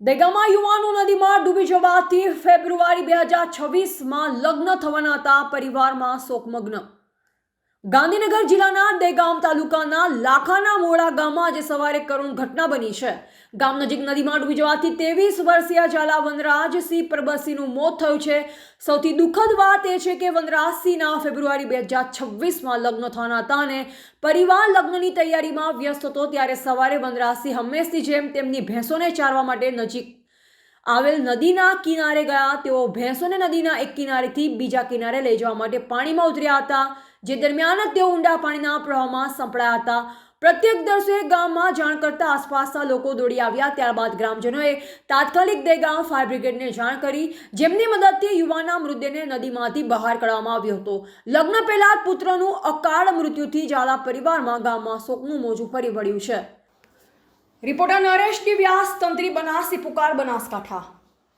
દેગામાં યુવાનો નદીમાં ડૂબી જવાથી ફેબ્રુઆરી બે હજાર છવ્વીસમાં લગ્ન થવાના હતા. પરિવારમાં શોકમગ્ન ગાંધીનગર જિલ્લાના દેગામ તાલુકાના લાખાના મોડા ગામમાં આજે સવારે કરુણ ઘટના બની છે. ગામ નજીક નદીમાં ડૂબી જવાથી ત્રેવીસ વર્ષીય ઝાલા વનરાજસિંહ પ્રબસિંહનું મોત થયું છે. સૌથી દુઃખદ વાત એ છે કે વનરાજસિંહના ફેબ્રુઆરી બે હજાર છવ્વીસમાં લગ્ન થવાના હતા અને પરિવાર લગ્નની તૈયારીમાં વ્યસ્ત હતો ત્યારે સવારે વનરાજસિંહ હંમેશની જેમ તેમની ભેંસોને ચારવા માટે નજીક આવેલ નદીના કિનારે ગયા. તેઓ ભેંસોને નદીના એક કિનારેથી બીજા કિનારે લઈ જવા માટે પાણીમાં ઉતર્યા હતા. જે દરમિયાન તેઓ ઊંડા પાણીના પ્રવાહમાં સંપડાયા હતા. પ્રત્યેકદર્શીએ ગામમાં જાણ કરતા આસપાસના લોકો દોડી આવ્યા. ત્યારબાદ ગ્રામજનોએ તાત્કાલિક દેગામ ફાયર બ્રિગેડને જાણ કરી જેમની મદદથી યુવાનના મૃતદેહને નદીમાંથી બહાર કાઢવામાં આવ્યો હતો. લગ્ન પહેલા જ પુત્રનું અકાળ મૃત્યુથી ઝાલા પરિવારમાં ગામમાં શોકનું મોજું ફરી વળ્યું છે. રિપોર્ટર નરેશ ટી વ્યાસ તંત્રી બનાસી પુકાર બનાસકાંઠા.